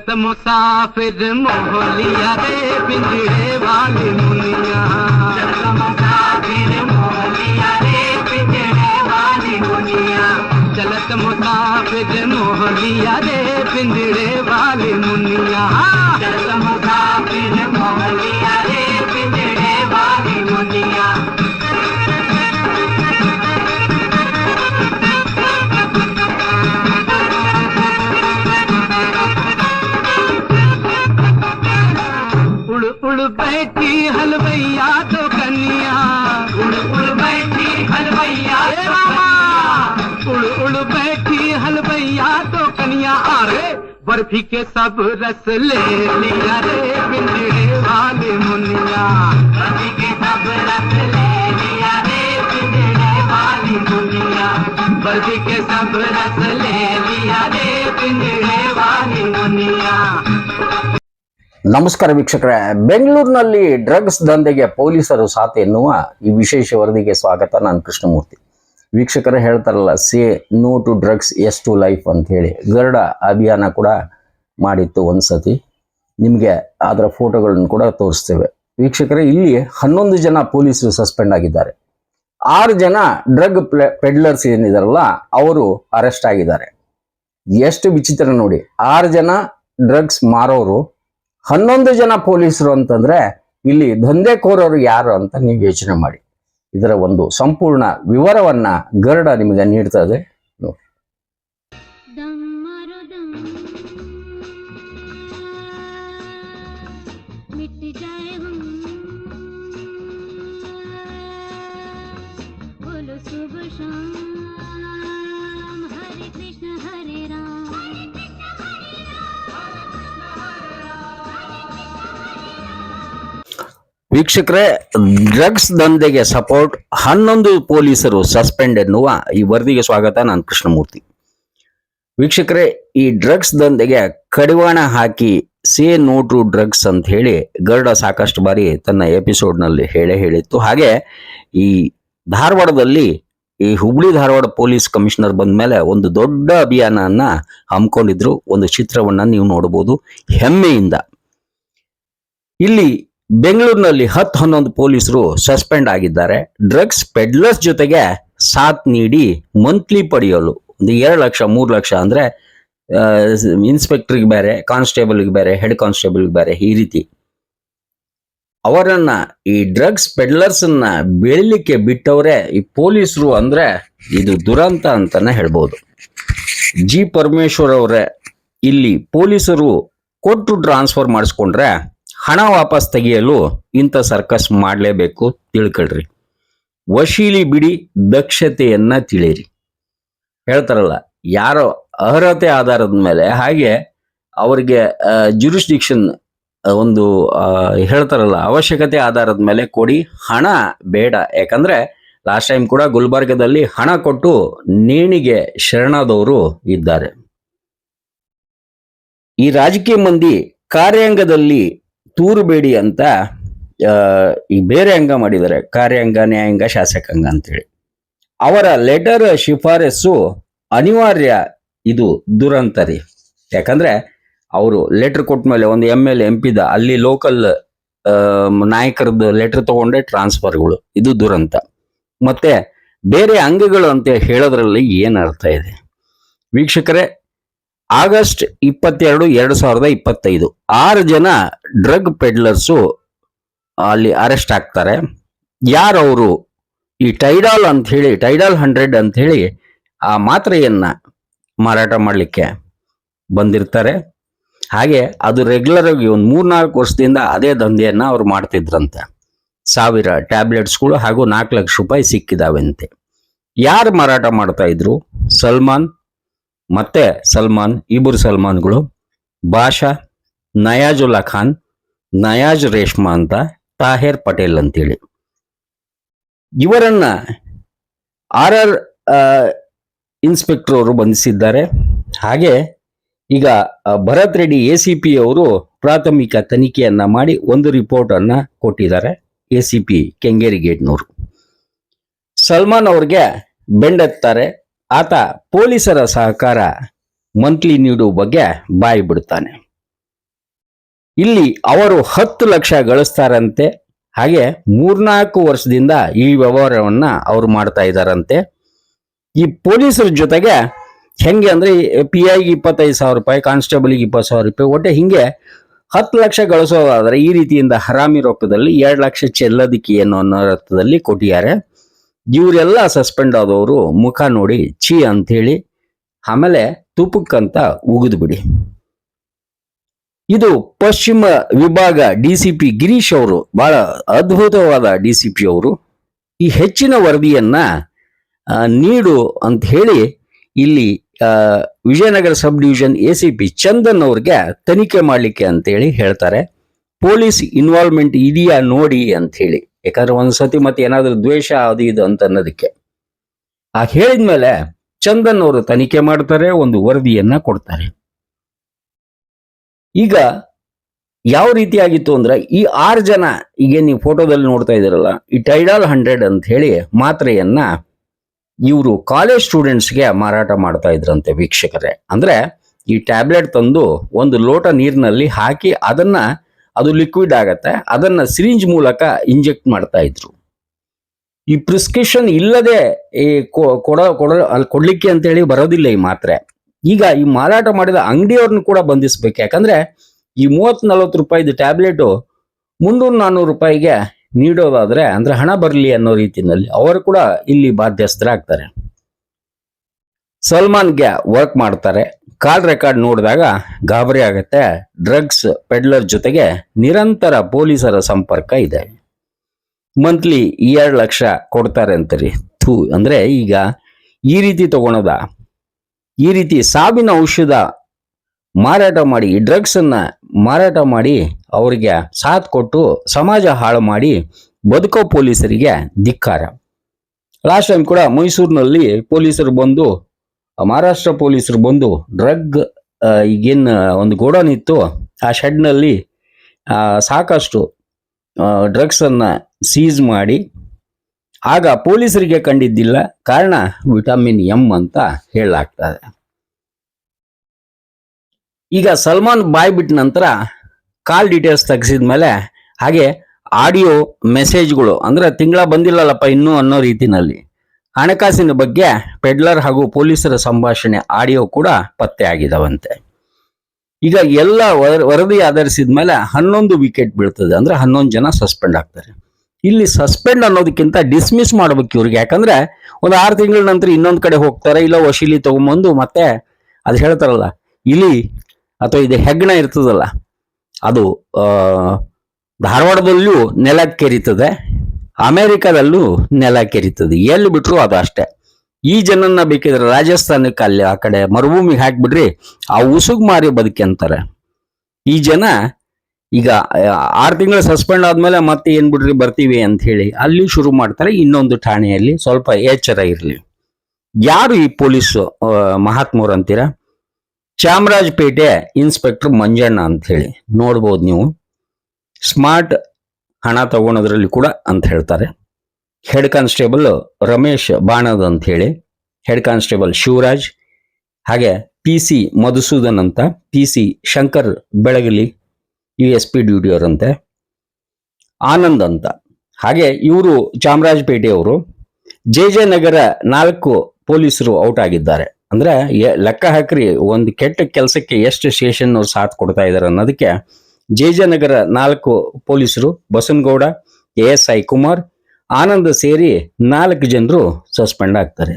चलत मुसाफिर मोहलिया रे पिंजड़े वाली मुनिया। बर्फी के सब रस ले लिया रे पिंजड़े वाले मुनिया बर्फी के सब रस ले लिया रे पिंजड़े वाली मुनिया बर्फी के सब रस ले लिया रे पिंजड़े वाली मुनिया ನಮಸ್ಕಾರ ವೀಕ್ಷಕರೇ ಬೆಂಗಳೂರಿನಲ್ಲಿ ಡ್ರಗ್ಸ್ ದಂಧೆಗೆ ಪೊಲೀಸರು ಸಾಥ್ ಎನ್ನುವ ಈ ವಿಶೇಷ ವರದಿಗೆ ಸ್ವಾಗತ ನಾನು ಕೃಷ್ಣಮೂರ್ತಿ ವೀಕ್ಷಕರೇ ಹೇಳ್ತಾರಲ್ಲ, say, no to drugs, yes to life ಅಂತ ಹೇಳಿ. ಗರುಡ ಅಭಿಯಾನ ಕೂಡ ಮಾಡಿತ್ತು ಒಂದ್ಸತಿ. ನಿಮಗೆ ಅದರ ಫೋಟೋಗಳನ್ನು ಕೂಡ ತೋರಿಸ್ತೇವೆ. ವೀಕ್ಷಕರೇ, ಇಲ್ಲಿ ಹನ್ನೊಂದು ಜನ ಪೊಲೀಸರು ಸಸ್ಪೆಂಡ್ ಆಗಿದ್ದಾರೆ. ಆರು ಜನ ಡ್ರಗ್ ಪೆಡ್ಲರ್ಸ್ ಏನಿದಾರಲ್ಲ, ಅವರು ಅರೆಸ್ಟ್ ಆಗಿದ್ದಾರೆ. ಎಷ್ಟು ವಿಚಿತ್ರ ನೋಡಿ, ಆರು ಜನ ಡ್ರಗ್ಸ್ ಮಾರೋರು, ಹನ್ನೊಂದು ಜನ ಪೊಲೀಸರು ಅಂತಂದ್ರೆ, ಇಲ್ಲಿ ದಂಧೆಕೋರರು ಯಾರು ಅಂತ ನೀವು ಯೋಚನೆ ಮಾಡಿ. ಇದರ ಒಂದು ಸಂಪೂರ್ಣ ವಿವರವನ್ನ ಗರುಡ ನಿಮಗೆ ನೀಡ್ತದೆ ನೋಡಿ. दम ವೀಕ್ಷಕರೇ, ಡ್ರಗ್ಸ್ ದಂಧೆಗೆ ಸಪೋರ್ಟ್ ಹನ್ನೊಂದು ಪೊಲೀಸರು ಸಸ್ಪೆಂಡ್ ಎನ್ನುವ ಈ ವರದಿಗೆ ಸ್ವಾಗತ, ನಾನು ಕೃಷ್ಣಮೂರ್ತಿ. ವೀಕ್ಷಕರೇ, ಈ ಡ್ರಗ್ಸ್ ದಂಧೆಗೆ ಕಡಿವಾಣ ಹಾಕಿ ಸೇ ನೋ ಟು ಡ್ರಗ್ಸ್ ಅಂತ ಹೇಳಿ ಗರುಡ ಸಾಕಷ್ಟು ಬಾರಿ ತನ್ನ ಎಪಿಸೋಡ್ನಲ್ಲಿ ಹೇಳೇ ಹೇಳಿತ್ತು. ಹಾಗೆ ಈ ಧಾರವಾಡದಲ್ಲಿ, ಈ ಹುಬ್ಳಿ ಧಾರವಾಡ ಪೊಲೀಸ್ ಕಮಿಷನರ್ ಬಂದ ಮೇಲೆ ಒಂದು ದೊಡ್ಡ ಅಭಿಯಾನನ್ನ ಹಮ್ಮಿಕೊಂಡಿದ್ರು. ಒಂದು ಚಿತ್ರವನ್ನ ನೀವು ನೋಡಬಹುದು. ಹೆಮ್ಮೆಯಿಂದ. ಇಲ್ಲಿ ಬೆಂಗಳೂರಿನಲ್ಲಿ ಹತ್ತು ಹನ್ನೊಂದು ಪೊಲೀಸರು ಸಸ್ಪೆಂಡ್ ಆಗಿದ್ದಾರೆ. ಡ್ರಗ್ಸ್ ಪೆಡ್ಲರ್ಸ್ ಜೊತೆಗೆ ಸಾಥ್ ನೀಡಿ ಮಂತ್ಲಿ ಪಡೆಯಲು. ಒಂದು ಎರಡು ಲಕ್ಷ, ಮೂರು ಲಕ್ಷ ಅಂದ್ರೆ ಇನ್ಸ್ಪೆಕ್ಟ್ರಿಗೆ ಬೇರೆ, ಕಾನ್ಸ್ಟೇಬಲ್ಗೆ ಬೇರೆ, ಹೆಡ್ ಕಾನ್ಸ್ಟೇಬಲ್ಗೆ ಬೇರೆ ಈ ರೀತಿ. ಅವರನ್ನ, ಈ ಡ್ರಗ್ಸ್ ಪೆಡ್ಲರ್ಸ್ ಅನ್ನ ಬೆಳಿಲಿಕ್ಕೆ ಬಿಟ್ಟವರೇ ಈ ಪೊಲೀಸರು ಅಂದ್ರೆ ಇದು ದುರಂತ ಅಂತಾನೆ ಹೇಳ್ಬೋದು. ಜಿ ಪರಮೇಶ್ವರ್ ಅವರೇ, ಇಲ್ಲಿ ಪೊಲೀಸರು ಕೊಟ್ಟು ಟ್ರಾನ್ಸ್ಫರ್ ಮಾಡಿಸ್ಕೊಂಡ್ರೆ ಹಣ ವಾಪಸ್ ತೆಗೆಯಲು ಇಂಥ ಸರ್ಕಸ್ ಮಾಡಲೇಬೇಕು ತಿಳ್ಕೊಳ್ರಿ. ವಶೀಲಿ ಬಿಡಿ, ದಕ್ಷತೆಯನ್ನ ತಿಳಿರಿ ಹೇಳ್ತಾರಲ್ಲ, ಯಾರೋ ಅರ್ಹತೆ ಆಧಾರದ ಮೇಲೆ, ಹಾಗೆ ಅವರಿಗೆ ಜುರಿಸ್ಡಿಕ್ಷನ್ ಒಂದು ಹೇಳ್ತಾರಲ್ಲ, ಅವಶ್ಯಕತೆ ಆಧಾರದ ಮೇಲೆ ಕೊಡಿ, ಹಣ ಬೇಡ. ಯಾಕಂದ್ರೆ ಲಾಸ್ಟ್ ಟೈಮ್ ಕೂಡ ಗುಲ್ಬರ್ಗದಲ್ಲಿ ಹಣ ಕೊಟ್ಟು ನೇಣಿಗೆ ಶರಣಾದವರು ಇದ್ದಾರೆ. ಈ ರಾಜಕೀಯ ಮಂದಿ ಕಾರ್ಯಾಂಗದಲ್ಲಿ ತೂರುಬೇಡಿ ಅಂತ ಈ ಬೇರೆ ಅಂಗ ಮಾಡಿದ್ದಾರೆ. ಕಾರ್ಯಾಂಗ, ನ್ಯಾಯಾಂಗ, ಶಾಸಕಾಂಗ ಅಂತೇಳಿ. ಅವರ ಲೆಟರ್ ಶಿಫಾರಸ್ಸು ಅನಿವಾರ್ಯ, ಇದು ದುರಂತ ರೀ ಯಾಕಂದ್ರೆ, ಅವರು ಲೆಟರ್ ಕೊಟ್ಟ ಮೇಲೆ ಒಂದು ಎಂ ಎಲ್ ಎಂ ಪಿದ ಅಲ್ಲಿ ಲೋಕಲ್ ನಾಯಕರದ್ದು ಲೆಟರ್ ತಗೊಂಡೆ ಟ್ರಾನ್ಸ್ಫರ್ಗಳು. ಇದು ದುರಂತ. ಮತ್ತೆ ಬೇರೆ ಅಂಗಗಳು ಅಂತ ಹೇಳೋದ್ರಲ್ಲಿ ಏನು ಅರ್ಥ ಇದೆ? ವೀಕ್ಷಕರೇ ಆಗಸ್ಟ್ ಇಪ್ಪತ್ತೆರಡು, ಎರಡು ಸಾವಿರದ ಇಪ್ಪತ್ತೈದು. ಆರು ಜನ ಡ್ರಗ್ ಪೆಡ್ಲರ್ಸು ಅಲ್ಲಿ ಅರೆಸ್ಟ್ ಆಗ್ತಾರೆ. ಯಾರವರು ಈ ಟೈಡಾಲ್ ಅಂತ ಹೇಳಿ, ಟೈಡಾಲ್ ಹಂಡ್ರೆಡ್ ಅಂತ ಹೇಳಿ ಆ ಮಾತ್ರೆಯನ್ನ ಮಾರಾಟ ಮಾಡಲಿಕ್ಕೆ ಬಂದಿರ್ತಾರೆ. ಹಾಗೆ ಅದು ರೆಗ್ಯುಲರ್ ಆಗಿ ಒಂದು ಮೂರ್ನಾಲ್ಕು ವರ್ಷದಿಂದ ಅದೇ ದಂಧೆಯನ್ನ ಅವ್ರು ಮಾಡ್ತಿದ್ರಂತೆ. ಸಾವಿರ ಟ್ಯಾಬ್ಲೆಟ್ಸ್ಗಳು ಹಾಗೂ ನಾಲ್ಕು ಲಕ್ಷ ರೂಪಾಯಿ ಸಿಕ್ಕಿದಾವಂತೆ. ಯಾರು ಮಾರಾಟ ಮಾಡ್ತಾ ಇದ್ರು? ಸಲ್ಮಾನ್ ಮತ್ತೆ ಸಲ್ಮಾನ್, ಇಬ್ಬರು ಸಲ್ಮಾನ್ಗಳು. ಬಾಷಾ, ನಯಾಜುಲ್ಲಾ ಖಾನ್, ನಯಾಜ್ ರೇಷ್ಮಾ ಅಂತ ತಾಹೇರ್ ಪಟೇಲ್ ಅಂತೇಳಿ. ಇವರನ್ನ ಆರ್ ಆರ್ ಇನ್ಸ್ಪೆಕ್ಟರ್ ಅವರು ಬಂಧಿಸಿದ್ದಾರೆ. ಹಾಗೆ ಈಗ Bharath Reddy A C P ಅವರು ಪ್ರಾಥಮಿಕ ತನಿಖೆಯನ್ನ ಮಾಡಿ ಒಂದು ರಿಪೋರ್ಟ್ ಅನ್ನ ಕೊಟ್ಟಿದ್ದಾರೆ ಎ ಸಿ ಪಿ ಕೆಂಗೇರಿ ಗೇಟ್ನವರು ಸಲ್ಮಾನ್ ಅವ್ರಿಗೆ ಬೆಂಡೆತ್ತಾರೆ. ಆತ ಪೊಲೀಸರ ಸಹಕಾರ ಮಂತ್ಲಿ ನೀಡುವ ಬಗ್ಗೆ ಬಾಯಿ ಬಿಡುತ್ತಾನೆ ಇಲ್ಲಿ ಅವರು ಹತ್ತು ಲಕ್ಷ ಗಳಿಸ್ತಾರಂತೆ, ಹಾಗೆ ಮೂರ್ನಾಲ್ಕು ವರ್ಷದಿಂದ ಈ ವ್ಯವಹಾರವನ್ನ ಅವ್ರು ಮಾಡ್ತಾ ಇದ್ದಾರಂತೆ ಈ ಪೊಲೀಸರ ಜೊತೆಗೆ ಹೆಂಗೆ ಅಂದ್ರೆ ಪಿ ಐಗೆ ಇಪ್ಪತ್ತೈದು ಸಾವಿರ ರೂಪಾಯಿ, ಕಾನ್ಸ್ಟೇಬಲ್ಗೆ ಇಪ್ಪತ್ತು ಸಾವಿರ ರೂಪಾಯಿ, ಒಟ್ಟೆ ಹಿಂಗೆ ಹತ್ತು ಲಕ್ಷ ಗಳಿಸೋದಾದ್ರೆ ಈ ರೀತಿಯಿಂದ ಹರಾಮಿ ರೊಕ್ಕದಲ್ಲಿ ಎರಡು ಲಕ್ಷ ಚೆಲ್ಲದಿಕ್ಕೆ ಏನು ಅನ್ನೋ ಅರ್ಥದಲ್ಲಿ ಕೊಟ್ಟಿದ್ದಾರೆ. ಇವರೆಲ್ಲ ಸಸ್ಪೆಂಡ್ ಆದವರು ಮುಖ ನೋಡಿ ಚಿ ಅಂಥೇಳಿ ಆಮೇಲೆ ತುಪ್ಪಕ್ಕಂತ ಉಗಿದ್ಬಿಡಿ ಇದು ಪಶ್ಚಿಮ ವಿಭಾಗ ಡಿ ಸಿ ಪಿ ಗಿರೀಶ್ ಅವರು, ಬಹಳ ಅದ್ಭುತವಾದ ಡಿ ಸಿ ಪಿ ಅವರು. ಈ ಹೆಚ್ಚಿನ ವರದಿಯನ್ನ ನೀಡು ಅಂತ ಹೇಳಿ ಇಲ್ಲಿ Vijayanagara sub division A C P Chandan ಅವ್ರಿಗೆ ತನಿಖೆ ಮಾಡಲಿಕ್ಕೆ ಅಂತೇಳಿ ಹೇಳ್ತಾರೆ. ಪೊಲೀಸ್ ಇನ್ವಾಲ್ವ್ಮೆಂಟ್ ಇದೆಯಾ ನೋಡಿ ಅಂತ ಹೇಳಿ. ಯಾಕಂದ್ರೆ ಒಂದ್ಸತಿ ಮತ್ತೆ ಏನಾದ್ರೂ ದ್ವೇಷ ಅದು ಇದು ಅಂತ ಅನ್ನೋದಕ್ಕೆ. ಆ ಹೇಳಿದ್ಮೇಲೆ ಚಂದನ್ ಅವರು ತನಿಖೆ ಮಾಡ್ತಾರೆ, ಒಂದು ವರದಿಯನ್ನ ಕೊಡ್ತಾರೆ. ಈಗ ಯಾವ ರೀತಿಯಾಗಿತ್ತು ಅಂದ್ರೆ ಈ ಆರು ಜನ, ಈಗ ನೀವು ಫೋಟೋದಲ್ಲಿ ನೋಡ್ತಾ ಇದ್ದೀರಲ್ಲ, ಈ ಟೈಡಾಲ್ ಹಂಡ್ರೆಡ್ ಅಂತ ಹೇಳಿ ಮಾತ್ರೆಯನ್ನ ಇವರು ಕಾಲೇಜ್ ಸ್ಟೂಡೆಂಟ್ಸ್ಗೆ ಮಾರಾಟ ಮಾಡ್ತಾ ಇದ್ರಂತೆ ವೀಕ್ಷಕರೇ. ಅಂದ್ರೆ ಈ ಟ್ಯಾಬ್ಲೆಟ್ ತಂದು ಒಂದು ಲೋಟ ನೀರಿನಲ್ಲಿ ಹಾಕಿ ಅದನ್ನ ಅದು ಲಿಕ್ವಿಡ್ ಆಗತ್ತೆ. ಅದನ್ನ ಸಿರಿಂಜ್ ಮೂಲಕ ಇಂಜೆಕ್ಟ್ ಮಾಡ್ತಾ ಇದ್ರು. ಈ ಪ್ರಿಸ್ಕ್ರಿಪ್ಷನ್ ಇಲ್ಲದೆ ಈ ಕೊಡ ಕೊಡ ಅಲ್ಲಿ ಹೇಳಿ ಅಂತೇಳಿ ಬರೋದಿಲ್ಲ ಈ ಮಾತ್ರೆ. ಈಗ ಈ ಮಾರಾಟ ಮಾಡಿದ ಅಂಗಡಿಯವ್ರನ್ನ ಕೂಡ ಬಂಧಿಸ್ಬೇಕು. ಯಾಕಂದ್ರೆ ಈ ಮೂವತ್ತು ನಲ್ವತ್ತು ರೂಪಾಯಿದು ಟ್ಯಾಬ್ಲೆಟು ಮುನ್ನೂರು ನಾನ್ನೂರು ರೂಪಾಯಿಗೆ ನೀಡೋದಾದ್ರೆ ಅಂದ್ರೆ ಹಣ ಬರಲಿ ಅನ್ನೋ ರೀತಿಯಲ್ಲಿ ಅವರು ಕೂಡ ಇಲ್ಲಿ ಬಾಧ್ಯಸ್ಥರಾಗ್ತಾರೆ. ಸಲ್ಮಾನ್ಗೆ ವರ್ಕ್ ಮಾಡ್ತಾರೆ. ಕಾಲ್ ರೆಕಾರ್ಡ್ ನೋಡಿದಾಗ ಗಾಬರಿ ಆಗುತ್ತೆ. ಡ್ರಗ್ಸ್ ಪೆಡ್ಲರ್ ಜೊತೆಗೆ ನಿರಂತರ ಪೊಲೀಸರ ಸಂಪರ್ಕ ಇದೆ. ಮಂತ್ಲಿ ಎರಡು ಲಕ್ಷ ಕೊಡ್ತಾರೆ ಅಂತರಿ. ಥೂ, ಅಂದ್ರೆ ಈಗ ಈ ರೀತಿ ತಗೊಳೋದ? ಈ ರೀತಿ ಸಾವಿನ ಔಷಧ ಮಾರಾಟ ಮಾಡಿ, ಡ್ರಗ್ಸ್ ಅನ್ನ ಮಾರಾಟ ಮಾಡಿ ಅವರಿಗೆ ಸಾಥ್ ಕೊಟ್ಟು ಸಮಾಜ ಹಾಳು ಮಾಡಿ ಬದುಕೋ ಪೊಲೀಸರಿಗೆ ಧಿಕ್ಕಾರ. ಲಾಸ್ಟ್ ಟೈಮ್ ಕೂಡ ಮೈಸೂರಿನಲ್ಲಿ ಪೊಲೀಸರು ಬಂದು ಮಹಾರಾಷ್ಟ್ರ ಪೊಲೀಸರು ಬಂದು ಡ್ರಗ್ ಈಗೇನು ಒಂದು ಗೋಡೌನ್ ಇತ್ತು, ಆ ಶೆಡ್ನಲ್ಲಿ ಸಾಕಷ್ಟು ಡ್ರಗ್ಸನ್ನು ಸೀಸ್ ಮಾಡಿ, ಆಗ ಪೊಲೀಸರಿಗೆ ಕಂಡಿದ್ದಿಲ್ಲ, ಕಾರಣ ವಿಟಮಿನ್ ಎಂ ಅಂತ ಹೇಳಲಾಗ್ತದೆ ಈಗ ಸಲ್ಮಾನ್ ಬಾಯ್ ಬಿಟ್ಟ ನಂತರ ಕಾಲ್ ಡೀಟೇಲ್ಸ್ ತೆಗೆಸಿದ ಮೇಲೆ, ಹಾಗೆ ಆಡಿಯೋ ಮೆಸೇಜ್ಗಳು, ಅಂದ್ರೆ ತಿಂಗಳ ಬಂದಿಲ್ಲಲ್ಲಪ್ಪ ಇನ್ನೂ ಅನ್ನೋ ರೀತಿನಲ್ಲಿ ಹಣಕಾಸಿನ ಬಗ್ಗೆ ಪೆಡ್ಲರ್ ಹಾಗೂ ಪೊಲೀಸರ ಸಂಭಾಷಣೆ ಆಡಿಯೋ ಕೂಡ ಪತ್ತೆ ಆಗಿದವಂತೆ ಈಗ ಎಲ್ಲ ವರ- ವರದಿ ಆಧರಿಸಿದ ಮೇಲೆ ಹನ್ನೊಂದು ವಿಕೆಟ್ ಬೀಳ್ತದೆ. ಅಂದ್ರೆ ಹನ್ನೊಂದು ಜನ ಸಸ್ಪೆಂಡ್ ಆಗ್ತಾರೆ. ಇಲ್ಲಿ ಸಸ್ಪೆಂಡ್ ಅನ್ನೋದಕ್ಕಿಂತ ಡಿಸ್ಮಿಸ್ ಮಾಡ್ಬೇಕು ಇವ್ರಿಗೆ. ಯಾಕಂದ್ರೆ ಒಂದು ಆರು ತಿಂಗಳ ನಂತರ ಇನ್ನೊಂದು ಕಡೆ ಹೋಗ್ತಾರೆ, ಇಲ್ಲ ವಶೀಲಿ ತಗೊಂಬಂದು ಮತ್ತೆ ಅದು ಹೇಳ್ತಾರಲ್ಲ, ಇಲಿ ಅಥವಾ ಇದು ಹೆಗ್ಗಣ ಇರ್ತದಲ್ಲ, ಅದು ಧಾರವಾಡದಲ್ಲೂ ನೆಲಕ್ಕೆ ಕೆರೀತದೆ ಅಮೆರಿಕದಲ್ಲೂ ನೆಲ ಕೆರಿತದೆ. ಎಲ್ಲಿ ಬಿಟ್ರು ಅದು ಅಷ್ಟೇ. ಈ ಜನನ್ನ ಬೇಕಿದ್ರೆ ರಾಜಸ್ಥಾನಕ್ಕೆ ಅಲ್ಲಿ ಆ ಕಡೆ ಮರುಭೂಮಿಗೆ ಹಾಕ್ಬಿಡ್ರಿ, ಆ ಉಸುಗ್ ಮಾರಿ ಬದುಕಿ ಅಂತಾರೆ. ಈ ಜನ ಈಗ ಆರು ತಿಂಗಳು ಸಸ್ಪೆಂಡ್ ಆದ್ಮೇಲೆ ಮತ್ತೆ ಏನ್ ಬಿಡ್ರಿ ಬರ್ತೀವಿ ಅಂತ ಹೇಳಿ ಅಲ್ಲಿ ಶುರು ಮಾಡ್ತಾರೆ. ಇನ್ನೊಂದು ಠಾಣೆಯಲ್ಲಿ ಸ್ವಲ್ಪ ಎಚ್ಚರ ಇರಲಿ. ಯಾರು ಈ ಪೊಲೀಸ್ ಮಹಾತ್ಮರು ಅಂತೀರಾ? ಚಾಮರಾಜಪೇಟೆ ಇನ್ಸ್ಪೆಕ್ಟರ್ ಮಂಜಣ್ಣ ಅಂತ ಹೇಳಿ. ನೋಡ್ಬೋದು ನೀವು. ಸ್ಮಾರ್ಟ್ ಹಣ ತಗೊಳೋದ್ರಲ್ಲಿ ಕೂಡ ಅಂತ ಹೇಳ್ತಾರೆ. ಹೆಡ್ ಕಾನ್ಸ್ಟೇಬಲ್ ರಮೇಶ್ ಬಾಣದ್ ಅಂತ ಹೇಳಿ, ಹೆಡ್ ಕಾನ್ಸ್ಟೇಬಲ್ ಶಿವರಾಜ್, ಹಾಗೆ ಪಿ ಸಿ ಮಧುಸೂದನ್ ಅಂತ, P C Shankar Belagali, U S P ಡ್ಯೂಟಿಯವರಂತೆ Anand ಅಂತ. ಹಾಗೆ ಇವರು ಚಾಮರಾಜಪೇಟೆಯವರು, ಜೆ ಜೆ ನಗರ ನಾಲ್ಕು ಪೊಲೀಸರು ಔಟ್ ಆಗಿದ್ದಾರೆ. ಅಂದ್ರೆ ಲೆಕ್ಕ ಹಾಕ್ರಿ, ಒಂದು ಕೆಟ್ಟ ಕೆಲಸಕ್ಕೆ ಎಷ್ಟು ಸ್ಟೇಷನ್ ಅವ್ರು ಸಾಥ್ ಕೊಡ್ತಾ ಇದ್ದಾರೆ ಅನ್ನೋದಕ್ಕೆ ಜೆ ಜೆ ನಗರ ನಾಲ್ಕು ಪೊಲೀಸರು ಬಸನಗೌಡ ಎಸ್ ಐ ಕುಮಾರ್, ಆನಂದ್ ಸೇರಿ ನಾಲ್ಕು ಜನರು ಸಸ್ಪೆಂಡ್ ಆಗ್ತಾರೆ.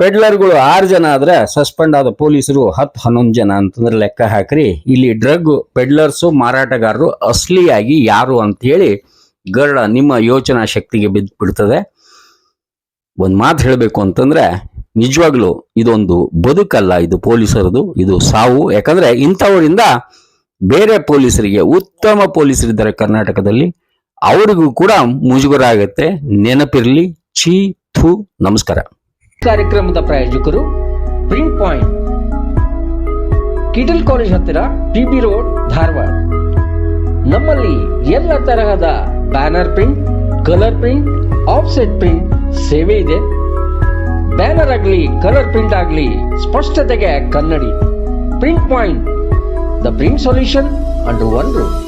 ಪೆಡ್ಲರ್ಗಳು ಆರು ಜನ ಆದ್ರೆ ಸಸ್ಪೆಂಡ್ ಆದ ಪೊಲೀಸರು ಹತ್ತು ಹನ್ನೊಂದು ಜನ ಅಂತಂದ್ರೆ ಲೆಕ್ಕ ಹಾಕ್ರಿ. ಇಲ್ಲಿ ಡ್ರಗ್ ಪೆಡ್ಲರ್ಸು ಮಾರಾಟಗಾರರು ಅಸ್ಲಿಯಾಗಿ ಯಾರು ಅಂತ ಹೇಳಿ ಗರುಡ ನಿಮ್ಮ ಯೋಚನಾ ಶಕ್ತಿಗೆ ಬಿದ್ದು ಬಿಡ್ತದೆ ಒಂದ್ ಮಾತು ಹೇಳಬೇಕು ಅಂತಂದ್ರೆ ನಿಜವಾಗ್ಲು ಇದೊಂದು ಬದುಕಲ್ಲ ಇದು ಪೊಲೀಸರದು, ಇದು ಸಾವು. ಯಾಕಂದ್ರೆ ಇಂಥವರಿಂದ ಬೇರೆ ಪೊಲೀಸರಿಗೆ, ಉತ್ತಮ ಪೊಲೀಸರಿದ್ದಾರೆ ಕರ್ನಾಟಕದಲ್ಲಿ, ಅವರಿಗೂ ಕೂಡ ಮುಜುಗರ ಆಗುತ್ತೆ ನೆನಪಿರ್ಲಿ, ಛೀ, ಥೂ, ನಮಸ್ಕಾರ. ಕಾರ್ಯಕ್ರಮದ ಪ್ರಾಯೋಜಕರು ಪ್ರಿಂಟ್ ಪಾಯಿಂಟ್ ಕಿಟಲ್ ಕಾಲೇಜ್ ಹತ್ತಿರ ಟಿಬಿ ರೋಡ್ ಧಾರವಾಡ. ನಮ್ಮಲ್ಲಿ ಎಲ್ಲ ತರಹದ banner print, colour print, offset print ಸೇವೆ ಇದೆ. ಬ್ಯಾನರ್ ಆಗಲಿ, ಕಲರ್ ಪ್ರಿಂಟ್ ಆಗಲಿ, ಸ್ಪಷ್ಟತೆಗೆ ಕನ್ನಡಿ. Print point the brim solution under one roof.